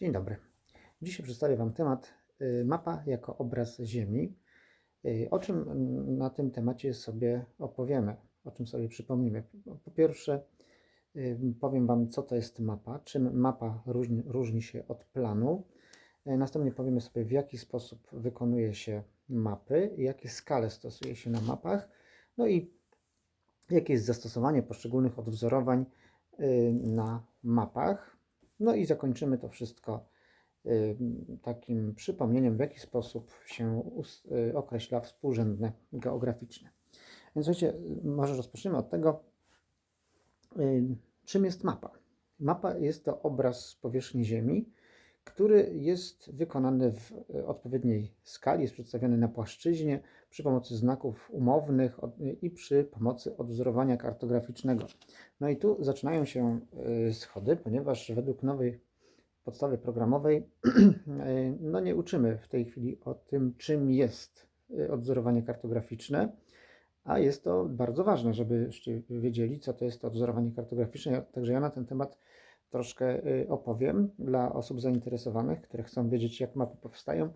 Dzień dobry. Dzisiaj przedstawię Wam temat y, mapa jako obraz Ziemi. Y, O czym mm, na tym temacie sobie opowiemy, o czym sobie przypomnimy. Po pierwsze, y, powiem Wam, co to jest mapa, czym mapa różni, różni się od planu. Następnie powiemy sobie, w jaki sposób wykonuje się mapy, jakie skale stosuje się na mapach, no i jakie jest zastosowanie poszczególnych odwzorowań na mapach. No i zakończymy to wszystko takim przypomnieniem, w jaki sposób się y, określa współrzędne geograficzne. Więc słuchajcie, może rozpoczniemy od tego, czym jest mapa. Mapa jest to obraz powierzchni Ziemi, który jest wykonany w y, odpowiedniej skali, jest przedstawiony na płaszczyźnie przy pomocy znaków umownych i przy pomocy odwzorowania kartograficznego. No i tu zaczynają się y, schody, ponieważ według nowej podstawy programowej y, no nie uczymy w tej chwili o tym, czym jest y, odwzorowanie kartograficzne, a jest to bardzo ważne, żebyście wiedzieli, co to jest to odwzorowanie kartograficzne. Także ja na ten temat troszkę opowiem dla osób zainteresowanych, które chcą wiedzieć, jak mapy powstają.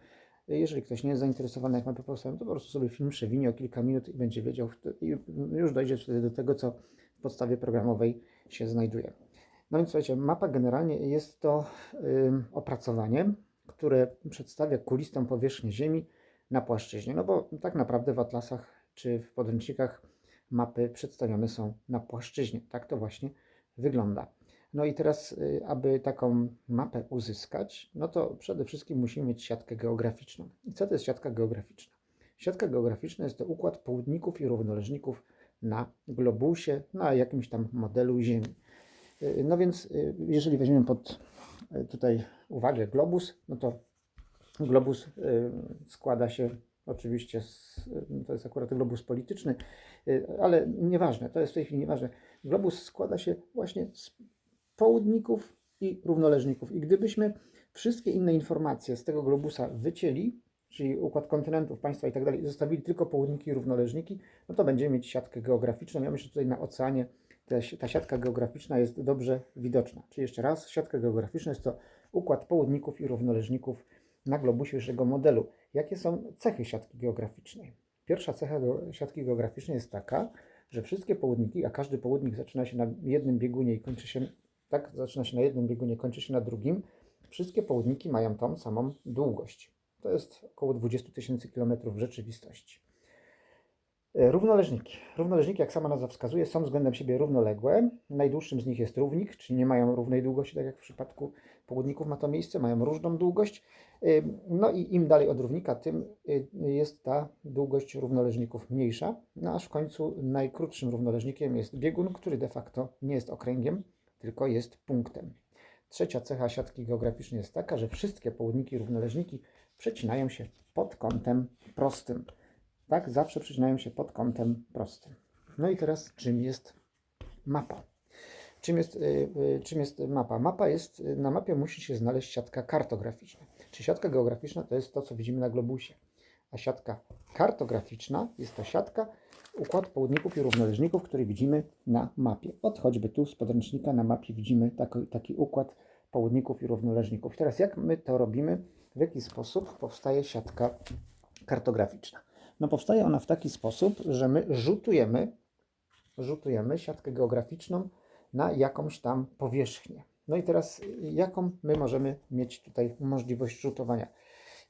Jeżeli ktoś nie jest zainteresowany, jak mapy powstają, to po prostu sobie film przewinie o kilka minut i będzie wiedział, i już dojdzie wtedy do tego, co w podstawie programowej się znajduje. No więc słuchajcie, mapa generalnie jest to opracowanie, które przedstawia kulistą powierzchnię Ziemi na płaszczyźnie. No bo tak naprawdę w atlasach czy w podręcznikach mapy przedstawione są na płaszczyźnie. Tak to właśnie wygląda. No i teraz, y, aby taką mapę uzyskać, no to przede wszystkim musimy mieć siatkę geograficzną. I co to jest siatka geograficzna? Siatka geograficzna jest to układ południków i równoleżników na globusie, na jakimś tam modelu Ziemi. Y, No więc, y, jeżeli weźmiemy pod tutaj uwagę globus, no to globus składa się oczywiście z, to jest akurat globus polityczny, ale nieważne, to jest w tej chwili nieważne. Globus składa się właśnie z południków i równoleżników. I gdybyśmy wszystkie inne informacje z tego globusa wycięli, czyli układ kontynentów, państwa i tak dalej, zostawili tylko południki i równoleżniki, no to będziemy mieć siatkę geograficzną. Ja myślę, że tutaj na oceanie ta, siatka geograficzna jest dobrze widoczna. Czyli jeszcze raz, siatka geograficzna jest to układ południków i równoleżników na globusie wyższego modelu. Jakie są cechy siatki geograficznej? Pierwsza cecha siatki geograficznej jest taka, że wszystkie południki, a każdy południk zaczyna się na jednym biegunie i kończy się, tak, zaczyna się na jednym biegunie, kończy się na drugim, wszystkie południki mają tą samą długość. To jest około 20 tysięcy kilometrów w rzeczywistości. E, Równoleżniki. Równoleżniki, jak sama nazwa wskazuje, są względem siebie równoległe. Najdłuższym z nich jest równik, czyli nie mają równej długości, tak jak w przypadku południków ma to miejsce, mają różną długość. Y, No i im dalej od równika, tym y, jest ta długość równoleżników mniejsza. No aż w końcu najkrótszym równoleżnikiem jest biegun, który de facto nie jest okręgiem, tylko jest punktem. Trzecia cecha siatki geograficznej jest taka, że wszystkie południki i równoleżniki przecinają się pod kątem prostym. Tak, zawsze przecinają się pod kątem prostym. No i teraz czym jest mapa? Czym jest, y, y, czym jest mapa? Mapa jest, na mapie musi się znaleźć siatka kartograficzna. Czy siatka geograficzna to jest to, co widzimy na globusie, a siatka kartograficzna jest to siatka, układ południków i równoleżników, który widzimy na mapie. Od choćby tu z podręcznika na mapie widzimy taki, taki układ południków i równoleżników. Teraz jak my to robimy? W jaki sposób powstaje siatka kartograficzna? No powstaje ona w taki sposób, że my rzutujemy, rzutujemy siatkę geograficzną na jakąś tam powierzchnię. No i teraz, jaką my możemy mieć tutaj możliwość rzutowania?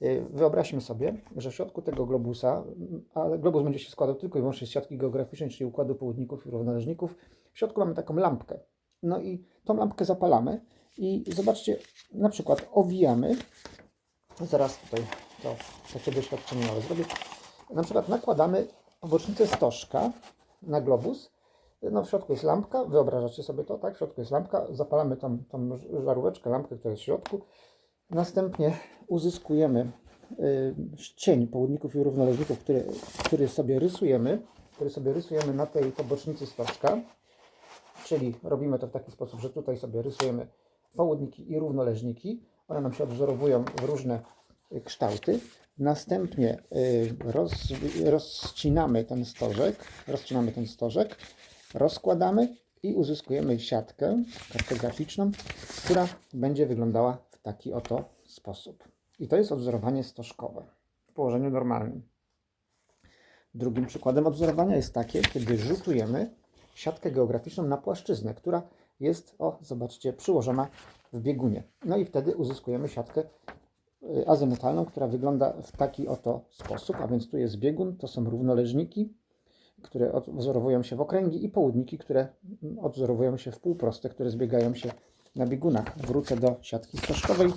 Y, Wyobraźmy sobie, że w środku tego globusa, mm, a globus będzie się składał tylko i wyłącznie z siatki geograficznej, czyli układu południków i równoleżników, w środku mamy taką lampkę. No i tą lampkę zapalamy i zobaczcie, na przykład owijamy, zaraz tutaj to takie doświadczenie małe zrobię, na przykład nakładamy bocznicę stożka na globus, no w środku jest lampka, wyobrażacie sobie to, tak? W środku jest lampka, zapalamy tą, tą żaróweczkę, lampkę, która jest w środku. Następnie uzyskujemy y, cień południków i równoleżników, który, który sobie rysujemy, który sobie rysujemy na tej pobocznicy stożka. Czyli robimy to w taki sposób, że tutaj sobie rysujemy południki i równoleżniki. One nam się odwzorowują w różne kształty. Następnie y, roz, rozcinamy ten stożek, rozcinamy ten stożek, rozkładamy i uzyskujemy siatkę kartograficzną, która będzie wyglądała taki oto sposób. I to jest odzorowanie stożkowe w położeniu normalnym. Drugim przykładem odzorowania jest takie, kiedy rzutujemy siatkę geograficzną na płaszczyznę, która jest, o zobaczcie, przyłożona w biegunie. No i wtedy uzyskujemy siatkę y, azymutalną, która wygląda w taki oto sposób, a więc tu jest biegun, to są równoleżniki, które odwzorowują się w okręgi i południki, które mm, odwzorowują się w półproste, które zbiegają się na biegunach. Wrócę do siatki stożkowej.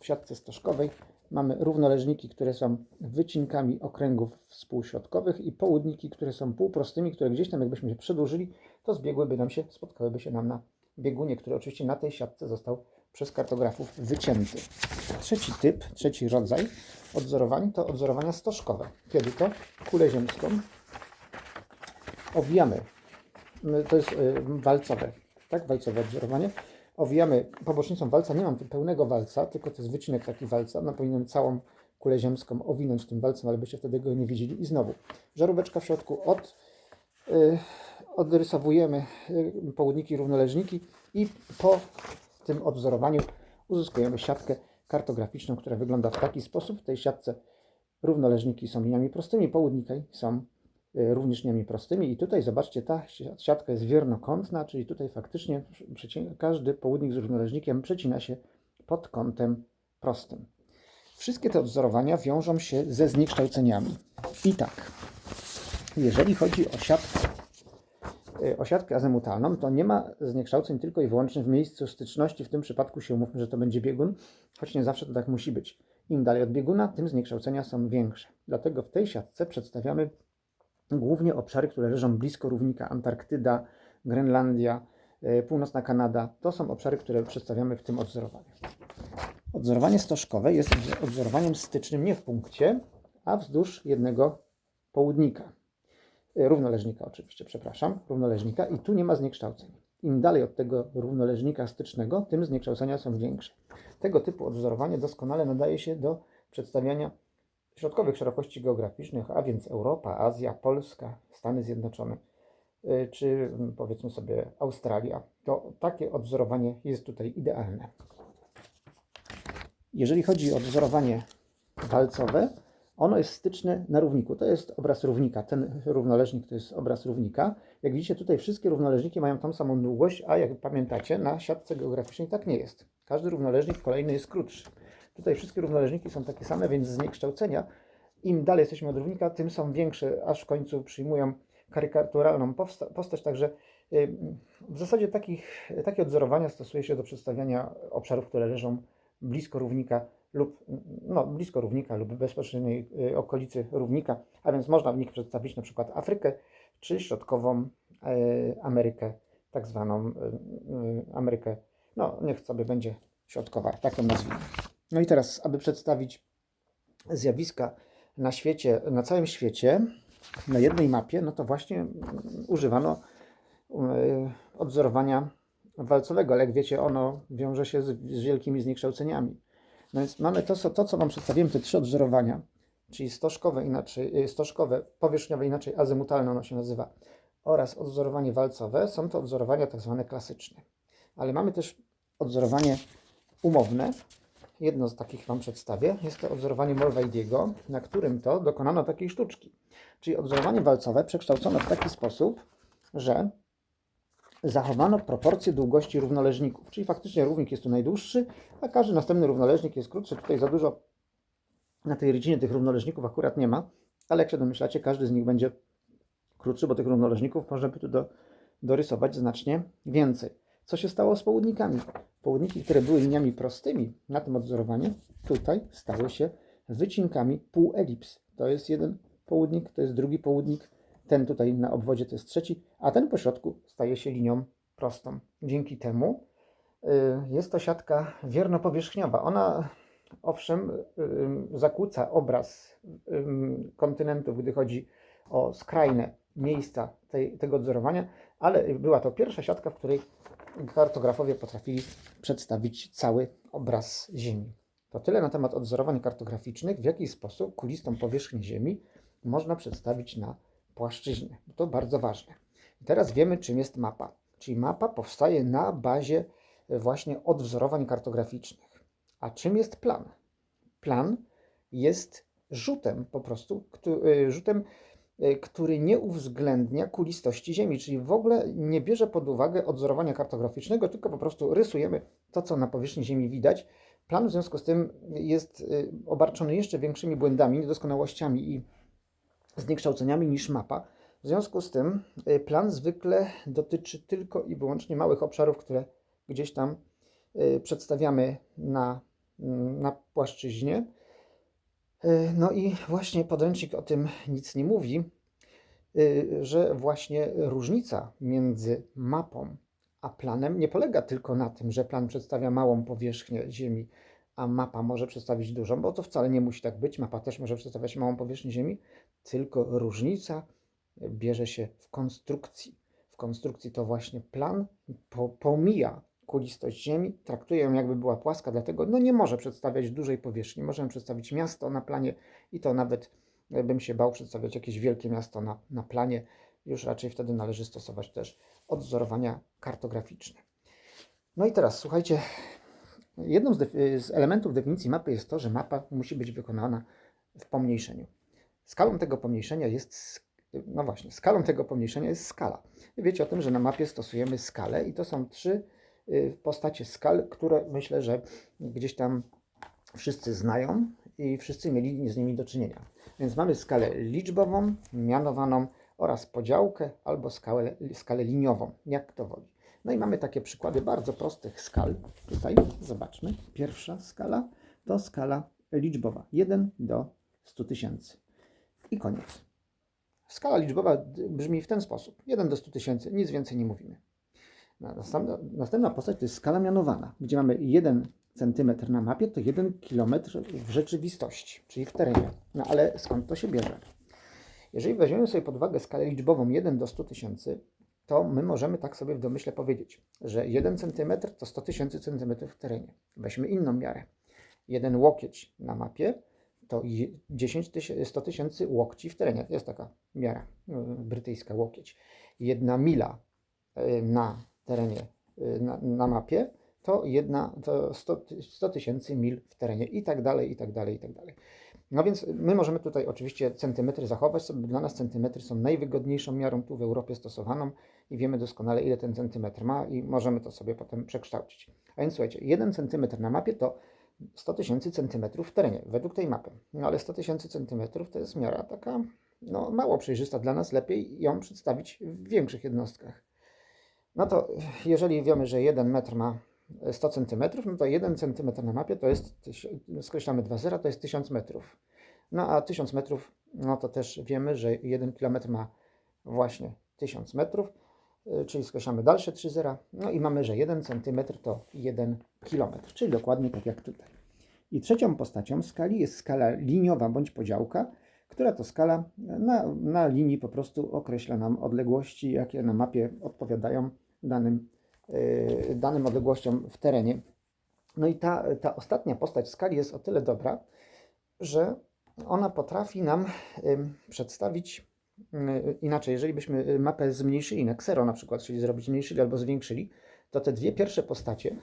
W siatce stożkowej mamy równoleżniki, które są wycinkami okręgów współśrodkowych i południki, które są półprostymi, które gdzieś tam jakbyśmy się przedłużyli, to zbiegłyby nam się, spotkałyby się nam na biegunie, który oczywiście na tej siatce został przez kartografów wycięty. Trzeci typ, trzeci rodzaj odzorowań to odzorowania stożkowe. Kiedy to kulę ziemską owijamy, to jest y, walcowe, tak, walcowe odzorowanie, owijamy pobocznicą walca, nie mam tu pełnego walca, tylko to jest wycinek taki walca, no powinienem całą kulę ziemską owinąć tym walcem, ale byście wtedy go nie widzieli. I znowu, żaróweczka w środku od, y, odrysowujemy y, południki, równoleżniki i po tym odwzorowaniu uzyskujemy siatkę kartograficzną, która wygląda w taki sposób. W tej siatce równoleżniki są liniami prostymi, południki są również liniami prostymi. I tutaj zobaczcie, ta siatka jest wiernokątna, czyli tutaj faktycznie każdy południk z równoleżnikiem przecina się pod kątem prostym. Wszystkie te odwzorowania wiążą się ze zniekształceniami. I tak, jeżeli chodzi o siatkę, y, o siatkę azymutalną, to nie ma zniekształceń tylko i wyłącznie w miejscu styczności. W tym przypadku się umówmy, że to będzie biegun, choć nie zawsze to tak musi być. Im dalej od bieguna, tym zniekształcenia są większe. Dlatego w tej siatce przedstawiamy głównie obszary, które leżą blisko równika Antarktyda, Grenlandia, y, północna Kanada. To są obszary, które przedstawiamy w tym odzorowaniu. Odzorowanie stożkowe jest odzorowaniem stycznym nie w punkcie, a wzdłuż jednego południka. Y, Równoleżnika oczywiście, przepraszam, równoleżnika i tu nie ma zniekształceń. Im dalej od tego równoleżnika stycznego, tym zniekształcenia są większe. Tego typu odwzorowanie doskonale nadaje się do przedstawiania środkowych szerokości geograficznych, a więc Europa, Azja, Polska, Stany Zjednoczone, y, czy mm, powiedzmy sobie Australia. To takie odwzorowanie jest tutaj idealne. Jeżeli chodzi o wzorowanie walcowe, ono jest styczne na równiku. To jest obraz równika. Ten równoleżnik to jest obraz równika. Jak widzicie, tutaj wszystkie równoleżniki mają tą samą długość, a jak pamiętacie, na siatce geograficznej tak nie jest. Każdy równoleżnik kolejny jest krótszy. Tutaj wszystkie równoleżniki są takie same, więc zniekształcenia, im dalej jesteśmy od równika, tym są większe, aż w końcu przyjmują karykaturalną postać. Także y, w zasadzie takich, takie odzorowania stosuje się do przedstawiania obszarów, które leżą blisko równika lub no, blisko równika lub bezpośredniej y, okolicy równika, a więc można w nich przedstawić na przykład Afrykę czy środkową e, Amerykę, tak zwaną y, y, Amerykę, no niech sobie będzie środkowa, tak ją nazwijmy. No i teraz, aby przedstawić zjawiska na świecie, na całym świecie, na jednej mapie, no to właśnie używano y, odzorowania walcowego, ale jak wiecie, ono wiąże się z, z wielkimi zniekształceniami. No więc mamy to, to, co Wam przedstawiłem, te trzy odzorowania, czyli stożkowe, inaczej, y, stożkowe, powierzchniowe, inaczej azymutalne ono się nazywa, oraz odzorowanie walcowe, są to odzorowania tak zwane klasyczne. Ale mamy też odzorowanie umowne. Jedno z takich Wam przedstawię. Jest to odzorowanie Molwajdiego, na którym to dokonano takiej sztuczki. Czyli odzorowanie walcowe przekształcono w taki sposób, że zachowano proporcje długości równoleżników. Czyli faktycznie równik jest tu najdłuższy, a każdy następny równoleżnik jest krótszy. Tutaj za dużo na tej rydzinie tych równoleżników akurat nie ma, ale jak się domyślacie, każdy z nich będzie krótszy, bo tych równoleżników można by tu do, dorysować znacznie więcej. Co się stało z południkami? Południki, które były liniami prostymi na tym odzorowaniu, tutaj stały się wycinkami półelips. To jest jeden południk, to jest drugi południk, ten tutaj na obwodzie to jest trzeci, a ten po środku staje się linią prostą. Dzięki temu y, jest to siatka wiernopowierzchniowa. Ona owszem y, zakłóca obraz y, kontynentów, gdy chodzi o skrajne miejsca tej, tego odzorowania, ale była to pierwsza siatka, w której kartografowie potrafili przedstawić cały obraz Ziemi. To tyle na temat odzorowań kartograficznych, w jaki sposób kulistą powierzchnię Ziemi można przedstawić na płaszczyźnie. To bardzo ważne. I teraz wiemy, czym jest mapa. Czyli mapa powstaje na bazie właśnie odwzorowań kartograficznych. A czym jest plan? Plan jest rzutem po prostu, y, rzutem, który nie uwzględnia kulistości Ziemi, czyli w ogóle nie bierze pod uwagę odzorowania kartograficznego, tylko po prostu rysujemy to, co na powierzchni Ziemi widać. Plan w związku z tym jest y, obarczony jeszcze większymi błędami, niedoskonałościami i zniekształceniami niż mapa. W związku z tym y, plan zwykle dotyczy tylko i wyłącznie małych obszarów, które gdzieś tam przedstawiamy na, mm, na płaszczyźnie. Y, No i właśnie podręcznik o tym nic nie mówi, y, że właśnie różnica między mapą a planem nie polega tylko na tym, że plan przedstawia małą powierzchnię Ziemi, a mapa może przedstawić dużą, bo to wcale nie musi tak być. Mapa też może przedstawiać małą powierzchnię Ziemi, tylko różnica bierze się w konstrukcji. W konstrukcji to właśnie plan po, pomija kulistość Ziemi, traktuje ją jakby była płaska, dlatego no nie może przedstawiać dużej powierzchni. Możemy przedstawić miasto na planie i to nawet e, bym się bał przedstawiać jakieś wielkie miasto na, na planie. Już raczej wtedy należy stosować też odzorowania kartograficzne. No i teraz słuchajcie, jedną z, z elementów definicji mapy jest to, że mapa musi być wykonana w pomniejszeniu. Skalą tego pomniejszenia jest, no właśnie, skalą tego pomniejszenia jest skala. Wiecie o tym, że na mapie stosujemy skalę i to są trzy y, postacie skal, które myślę, że gdzieś tam wszyscy znają i wszyscy mieli z nimi do czynienia. Więc mamy skalę liczbową, mianowaną oraz podziałkę albo skalę, skalę liniową, jak kto woli. No i mamy takie przykłady bardzo prostych skal. Tutaj zobaczmy. Pierwsza skala to skala liczbowa 1 do 100 tysięcy. I koniec. Skala liczbowa brzmi w ten sposób: 1 do 100 tysięcy, nic więcej nie mówimy. Na- Następna, następna postać to jest skala mianowana, gdzie mamy 1 cm na mapie, to 1 km w rzeczywistości, czyli w terenie. No ale skąd to się bierze? Jeżeli weźmiemy sobie pod uwagę skalę liczbową 1 do 100 tysięcy, to my możemy tak sobie w domyśle powiedzieć, że 1 cm to 100 tysięcy centymetrów w terenie. Weźmy inną miarę. Jeden łokieć na mapie to je- 10 tysięcy, 100 tysięcy łokci w terenie. To jest taka miara y, brytyjska łokieć. Jedna mila y, na terenie, y, na, na mapie to, jedna, to 100 ty- 100 tysięcy mil w terenie i tak dalej, i tak dalej, i tak dalej. No więc my możemy tutaj oczywiście centymetry zachować sobie. Dla nas centymetry są najwygodniejszą miarą tu w Europie stosowaną i wiemy doskonale, ile ten centymetr ma i możemy to sobie potem przekształcić. A więc słuchajcie, 1 centymetr na mapie to 100 tysięcy centymetrów w terenie, według tej mapy. No ale 100 tysięcy centymetrów to jest miara taka no, mało przejrzysta dla nas, lepiej ją przedstawić w większych jednostkach. No to jeżeli wiemy, że 1 metr ma 100 centymetrów, no to 1 centymetr na mapie to jest, tyś- skreślamy 2 zera, to jest 1000 metrów. No a 1000 metrów, no to też wiemy, że 1 kilometr ma właśnie 1000 metrów, y, czyli skreślamy dalsze 3 zera, no i mamy, że 1 centymetr to 1 kilometr, czyli dokładnie tak jak tutaj. I trzecią postacią skali jest skala liniowa bądź podziałka, która to skala na, na linii po prostu określa nam odległości, jakie na mapie odpowiadają danym, yy, danym odległościom w terenie. No i ta, ta ostatnia postać skali jest o tyle dobra, że ona potrafi nam przedstawić yy, inaczej. Jeżeli byśmy y, mapę zmniejszyli na ksero na przykład, czyli zrobić zmniejszyli albo zwiększyli, to te dwie pierwsze postacie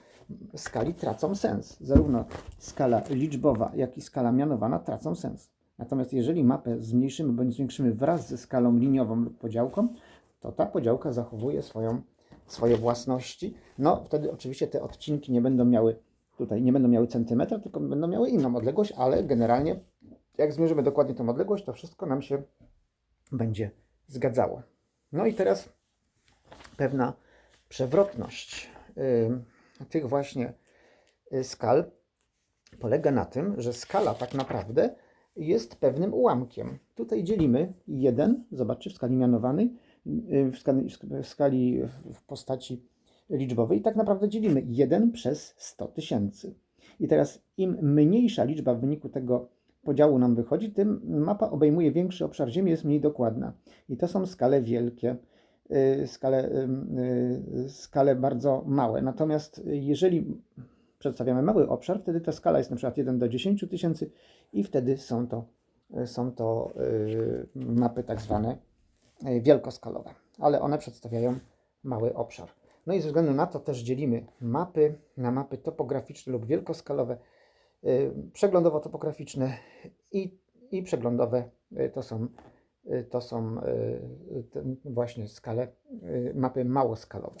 skali tracą sens. Zarówno skala liczbowa, jak i skala mianowana tracą sens. Natomiast jeżeli mapę zmniejszymy bądź zwiększymy wraz ze skalą liniową lub podziałką, to ta podziałka zachowuje swoją, swoje własności. No wtedy oczywiście te odcinki nie będą miały tutaj nie będą miały centymetra, tylko będą miały inną odległość, ale generalnie jak zmierzymy dokładnie tą odległość, to wszystko nam się będzie zgadzało. No i teraz pewna przewrotność y, tych właśnie y, skal polega na tym, że skala tak naprawdę jest pewnym ułamkiem. Tutaj dzielimy 1, zobaczcie, w skali mianowanej, w skali, w skali w postaci liczbowej, tak naprawdę dzielimy 1 przez 100 tysięcy. I teraz im mniejsza liczba w wyniku tego podziału nam wychodzi, tym mapa obejmuje większy obszar Ziemi, jest mniej dokładna. I to są skale wielkie, y, skale, y, y, skale bardzo małe. Natomiast jeżeli przedstawiamy mały obszar, wtedy ta skala jest na przykład 1 do 10 tysięcy i wtedy są to, są to y, mapy tak zwane y, wielkoskalowe, ale one przedstawiają mały obszar. No i ze względu na to też dzielimy mapy na mapy topograficzne lub wielkoskalowe y, przeglądowo-topograficzne i, i przeglądowe y, to są, to są właśnie skale, mapy małoskalowe.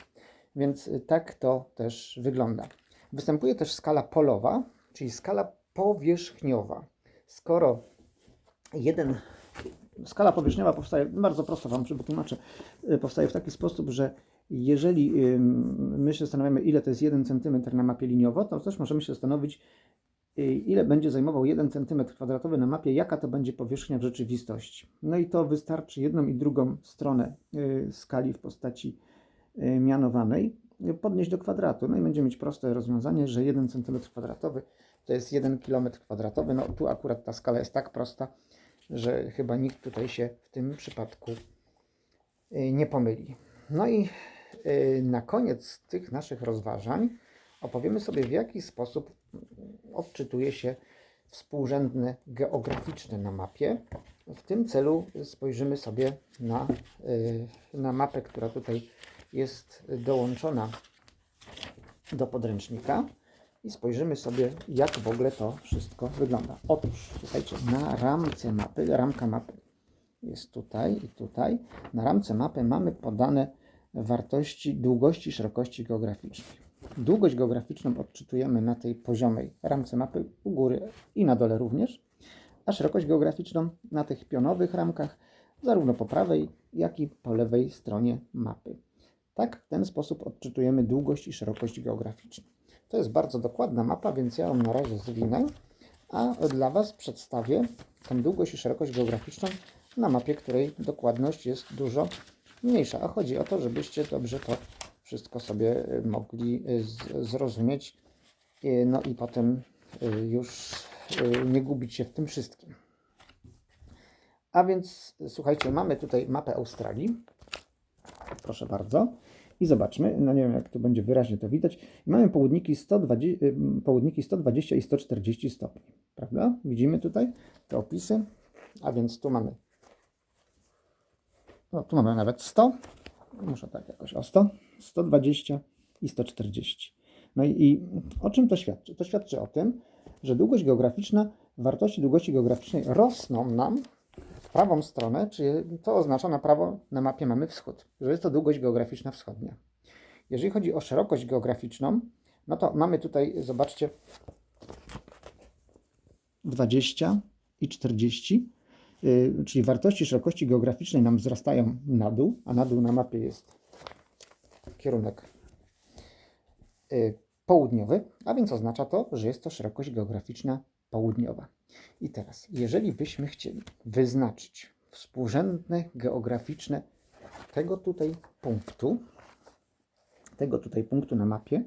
Więc tak to też wygląda. Występuje też skala polowa, czyli skala powierzchniowa. Skoro jeden skala powierzchniowa powstaje, bardzo prosto Wam wytłumaczę, y, powstaje w taki sposób, że jeżeli ym, my się zastanawiamy, ile to jest 1 cm na mapie liniowo, to też możemy się zastanowić, y, ile będzie zajmował 1 cm kwadratowy na mapie, jaka to będzie powierzchnia w rzeczywistości. No i to wystarczy jedną i drugą stronę y, skali w postaci y, mianowanej y, podnieść do kwadratu. No i będziemy mieć proste rozwiązanie, że 1 cm kwadratowy to jest 1 km kwadratowy. No tu akurat ta skala jest tak prosta, że chyba nikt tutaj się w tym przypadku y, nie pomyli. No i y, na koniec tych naszych rozważań opowiemy sobie, w jaki sposób odczytuje się współrzędne geograficzne na mapie. W tym celu spojrzymy sobie na, y, na mapę, która tutaj jest dołączona do podręcznika i spojrzymy sobie, jak w ogóle to wszystko wygląda. Otóż, słuchajcie, na ramce mapy, ramka mapy jest tutaj i tutaj. Na ramce mapy mamy podane wartości długości i szerokości geograficznej. Długość geograficzną odczytujemy na tej poziomej ramce mapy u góry i na dole również, a szerokość geograficzną na tych pionowych ramkach zarówno po prawej, jak i po lewej stronie mapy. Tak w ten sposób odczytujemy długość i szerokość geograficzną. To jest bardzo dokładna mapa, więc ja ją na razie zwinę, a dla Was przedstawię tę długość i szerokość geograficzną na mapie, której dokładność jest dużo mniejsza. A chodzi o to, żebyście dobrze to wszystko sobie y, mogli y, zrozumieć, y, no i potem już nie gubić się w tym wszystkim. A więc słuchajcie, mamy tutaj mapę Australii. Proszę bardzo. I zobaczmy, no nie wiem jak to będzie wyraźnie to widać. Mamy południki 120, y, południki 120 i 140 stopni, prawda? Widzimy tutaj te opisy. A więc tu mamy, no tu mamy nawet 100, muszę tak jakoś o 100, 120 i 140. No i, i o czym to świadczy? To świadczy o tym, że długość geograficzna, wartości długości geograficznej rosną nam prawą stronę, czyli to oznacza na prawo na mapie mamy wschód, że jest to długość geograficzna wschodnia. Jeżeli chodzi o szerokość geograficzną, no to mamy tutaj, zobaczcie, 20 i 40, yy, czyli wartości szerokości geograficznej nam wzrastają na dół, a na dół na mapie jest kierunek yy, południowy, a więc oznacza to, że jest to szerokość geograficzna południowa. I teraz, jeżeli byśmy chcieli wyznaczyć współrzędne geograficzne tego tutaj punktu, tego tutaj punktu na mapie,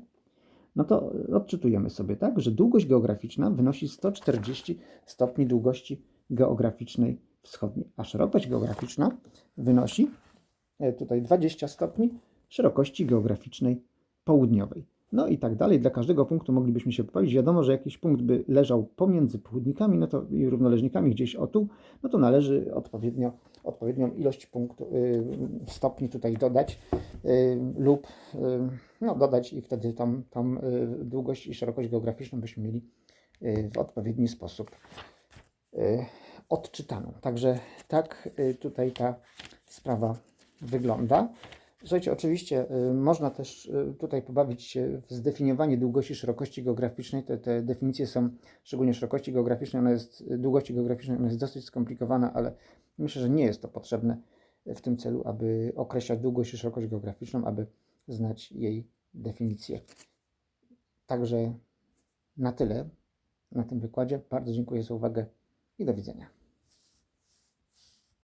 no to odczytujemy sobie tak, że długość geograficzna wynosi 140 stopni długości geograficznej wschodniej, a szerokość geograficzna wynosi e, tutaj 20 stopni szerokości geograficznej południowej. No i tak dalej. Dla każdego punktu moglibyśmy się poprawić. Wiadomo, że jakiś punkt by leżał pomiędzy południkami no to, i równoleżnikami gdzieś o tu, no to należy odpowiednio, odpowiednią ilość punktu, y, stopni tutaj dodać y, lub y, no, dodać i wtedy tą y, długość i szerokość geograficzną byśmy mieli w odpowiedni sposób odczytaną. Także tak tutaj ta sprawa wygląda. Słuchajcie, oczywiście y, można też y, tutaj pobawić się w zdefiniowanie długości szerokości geograficznej. Te, te definicje są, szczególnie szerokości geograficznej, ona jest, długości geograficznej, ona jest dosyć skomplikowana, ale myślę, że nie jest to potrzebne w tym celu, aby określać długość i szerokość geograficzną, aby znać jej definicję. Także na tyle na tym wykładzie. Bardzo dziękuję za uwagę i do widzenia.